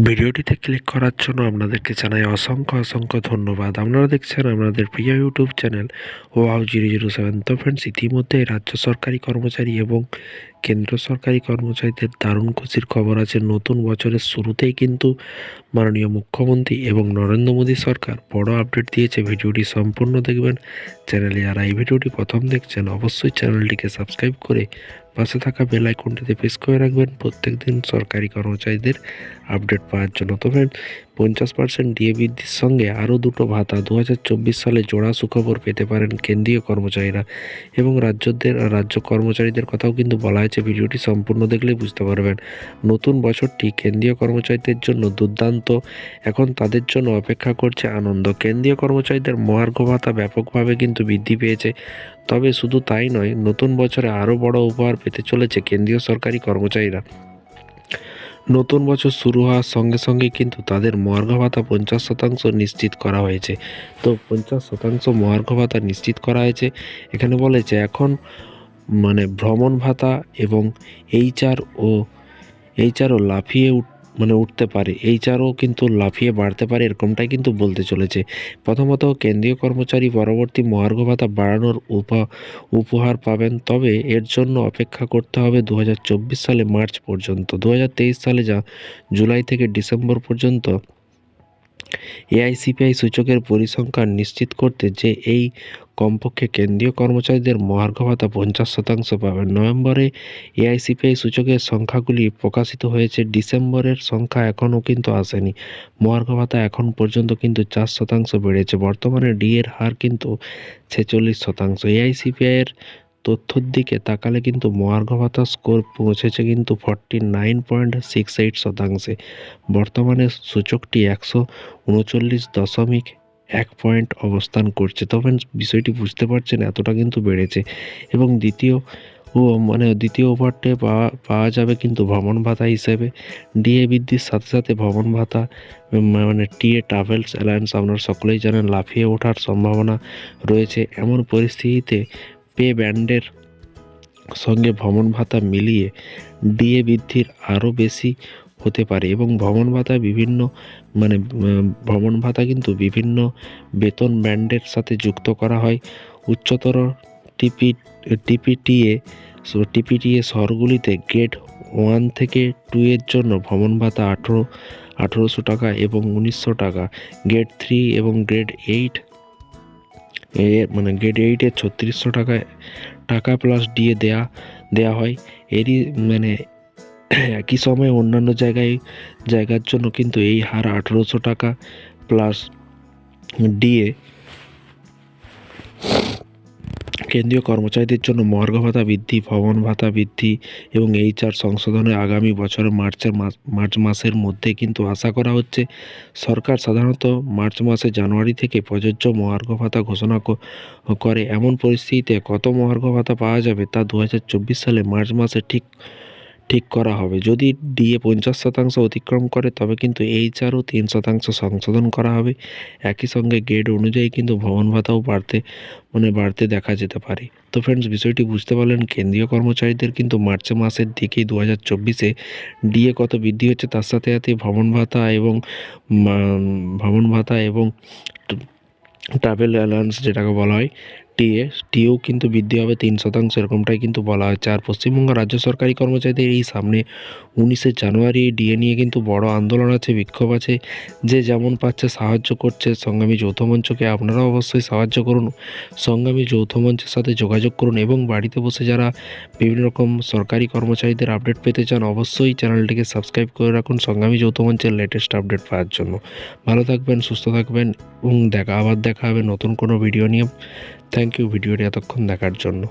ভিডিওটিতে ক্লিক করার জন্য আপনাদেরকে জানাই অসংখ্য অসংখ্য ধন্যবাদ। আপনারা দেখছেন আপনাদের প্রিয় YouTube channel wow zero zero seven তো ফ্রেন্ডস ইতিমধ্যে রাজ্য সরকারি কর্মচারী এবং কেন্দ্র সরকারি কর্মচারীদের দারুণ খুশির খবর আছে। নতুন বছরের শুরুতেই কিন্তু মাননীয় মুখ্যমন্ত্রী এবং নরেন্দ্র মোদী সরকার বড় আপডেট দিয়েছে। ভিডিওটি সম্পূর্ণ দেখবেন। চ্যানেলে যারা এই ভিডিওটি প্রথম দেখছেন অবশ্যই চ্যানেলটিকে সাবস্ক্রাইব করে পাশে থাকা বেল আইকনটিতে প্রেস করে রাখবেন। প্রত্যেক দিন সরকারি কর্মচারীদের আপডেট পাওয়ার জন্য। তবে পঞ্চাশ পার্সেন্ট ডিএ বৃদ্ধির সঙ্গে আরও দুটো ভাতা দু হাজার চব্বিশ সালে জোড়া সুখবর পেতে পারেন কেন্দ্রীয় কর্মচারীরা। এবং রাজ্যদের, রাজ্য কর্মচারীদের কথাও কিন্তু বলা হয়েছে। ভিডিওটি সম্পূর্ণ দেখলে বুঝতে পারবেন। নতুন বছরটি কেন্দ্রীয় কর্মচারীদের জন্য দুর্দান্ত। এখন তাদের জন্য অপেক্ষা করছে আনন্দ। কেন্দ্রীয় কর্মচারীদের মহার্ঘ ভাতা ব্যাপকভাবে কিন্তু বৃদ্ধি পেয়েছে। তবে শুধু তাই নয়, নতুন বছরে আরও বড় উপহার পেতে চলেছে কেন্দ্রীয় সরকারি কর্মচারীরা। নতুন বছর শুরু হওয়ার সঙ্গে সঙ্গে কিন্তু তাদের মহার্ঘ ভাতা পঞ্চাশ শতাংশ নিশ্চিত করা হয়েছে। তো পঞ্চাশ শতাংশ মহার্ঘ ভাতা নিশ্চিত করা হয়েছে। এখানে বলেছে এখন মানে ভ্রমণ ভাতা এবং এইচআর ও এইচআরও লাফিয়ে উঠ মানে উঠতে পারে। এই চারও কিন্তু লাফিয়ে বাড়তে পারে এরকমটাই কিন্তু বলতে চলেছে। প্রথমত কেন্দ্রীয় কর্মচারী পরবর্তী মহার্ঘ ভাতা বাড়ানোর উপা, উপহার পাবেন। তবে এর জন্য অপেক্ষা করতে হবে দু হাজার চব্বিশ সালে মার্চ পর্যন্ত। দু হাজার তেইশ সালে যা জুলাই থেকে ডিসেম্বর পর্যন্ত এআইসিপিআই সূচকের পরিসংখ্যান নিশ্চিত করতে যে এই কমপক্ষে কেন্দ্রীয় কর্মচারীদের মহার্ঘ ভাতা পঞ্চাশ শতাংশ পাবেন নভেম্বরে এআইসিপিআই সূচকের সংখ্যাগুলি প্রকাশিত হয়েছে। ডিসেম্বরের সংখ্যা এখনও কিন্তু আসেনি। মহার্ঘ ভাতা এখন পর্যন্ত কিন্তু চার শতাংশ বেড়েছে। বর্তমানে ডি এর হার কিন্তু ছেচল্লিশ শতাংশ। এআইসিপিআইয়ের তথ্যর দিকে তাকালে কিন্তু মহার্ঘ ভাতা স্কোর পৌঁছেছে কিন্তু forty nine point six eight শতাংশে। বর্তমানে সূচকটি একশো উনচল্লিশ দশমিক এক পয়েন্ট অবস্থান করছে। তবে বিষয়টি বুঝতে পারছেন এতটা কিন্তু বেড়েছে এবং দ্বিতীয় ও মানে দ্বিতীয় ওভারটে পাওয়া পাওয়া যাবে কিন্তু ভ্রমণ ভাতা হিসেবে। ডিএ বৃদ্ধির সাথে সাথে ভ্রমণ ভাতা মানে টিএ ট্রাভেলস অ্যালায়েন্স আপনারা সকলেই জানেন, লাফিয়ে ওঠার সম্ভাবনা রয়েছে। এমন পরিস্থিতিতে পে ব্যান্ডের সঙ্গে ভ্রমণ ভাতা মিলিয়ে ডিএ বৃদ্ধির আরও বেশি হতে পারে এবং ভ্রমণ ভাতা বিভিন্ন মানে ভ্রমণ ভাতা কিন্তু বিভিন্ন বেতন ব্যান্ডের সাথে যুক্ত করা হয়। উচ্চতর টিপি টিপিটিএ টিপিটিএ শহরগুলিতে গ্রেড ওয়ান থেকে টু এর জন্য ভ্রমণ ভাতা আঠেরো, আঠেরোশো টাকা এবং উনিশশো টাকা, গ্রেড থ্রি এবং গ্রেড এইট এ মানে গ্রেড এইটের ছত্রিশশো টাকা টাকা প্লাস দিয়ে দেয়া দেয়া হয়। এরই মানে একই সময়ে অন্যান্য জায়গায়, জায়গার জন্য কিন্তু এই হার আঠেরোশো টাকা প্লাস ডিএ কেন্দ্রীয় কর্মচারীদের জন্য মহার্ঘ ভাতা বৃদ্ধি, ভবন ভাতা বৃদ্ধি এবং এইচআর সংশোধনে আগামী বছরের মার্চের মার্চ মাসের মধ্যে কিন্তু আশা করা হচ্ছে সরকার সাধারণত মার্চ মাসে জানুয়ারি থেকে প্রযোজ্য মহার্ঘ ভাতা ঘোষণা করে। এমন পরিস্থিতিতে কত মহার্ঘ ভাতা পাওয়া যাবে তা দু হাজার চব্বিশ সালে মার্চ মাসে ঠিক ঠিক করা হবে। যদি ডিএ পঞ্চাশ শতাংশ অতিক্রম করে, তবে কিন্তু এইচআরও তিন শতাংশ সংশোধন করা হবে। একই সঙ্গে গ্রেড অনুযায়ী কিন্তু ভবন ভাতাও বাড়তে মানে বাড়তে দেখা যেতে পারে। তো ফ্রেন্ডস বিষয়টি বুঝতে পারলেন, কেন্দ্রীয় কর্মচারীদের কিন্তু মার্চ মাসের দিকেই দু হাজার চব্বিশে ডিএ কত বৃদ্ধি হচ্ছে, তার সাথে সাথে ভ্রমণ ভাতা এবং ভ্রমণ ভাতা এবং ট্রাভেল অ্যালায়েন্স যেটাকে বলা হয় টিএ, টিও কিন্তু বৃদ্ধি হবে তিন শতাংশ, এরকমটাই কিন্তু বলা হচ্ছে আর পশ্চিমবঙ্গ রাজ্য সরকারি কর্মচারীদের এই সামনে উনিশে জানুয়ারি ডিএ নিয়ে কিন্তু বড় আন্দোলন আছে, বিক্ষোভ আছে। যে যেমন পাচ্ছে সাহায্য করছে সংগ্রামী যৌথ মঞ্চকে, আপনারাও অবশ্যই সাহায্য করুন। সংগ্রামী যৌথ মঞ্চের সাথে যোগাযোগ করুন এবং বাড়িতে বসে যারা বিভিন্ন রকম সরকারি কর্মচারীদের আপডেট পেতে চান, অবশ্যই চ্যানেলটিকে সাবস্ক্রাইব করে রাখুন সংগ্রামী যৌথ মঞ্চের লেটেস্ট আপডেট পাওয়ার জন্য। ভালো থাকবেন, সুস্থ থাকবেন এবং দেখা, আবার দেখা হবে নতুন কোনো ভিডিও নিয়ে। থ্যাংক ইউ ভিডিওটি এতক্ষণ দেখার জন্য।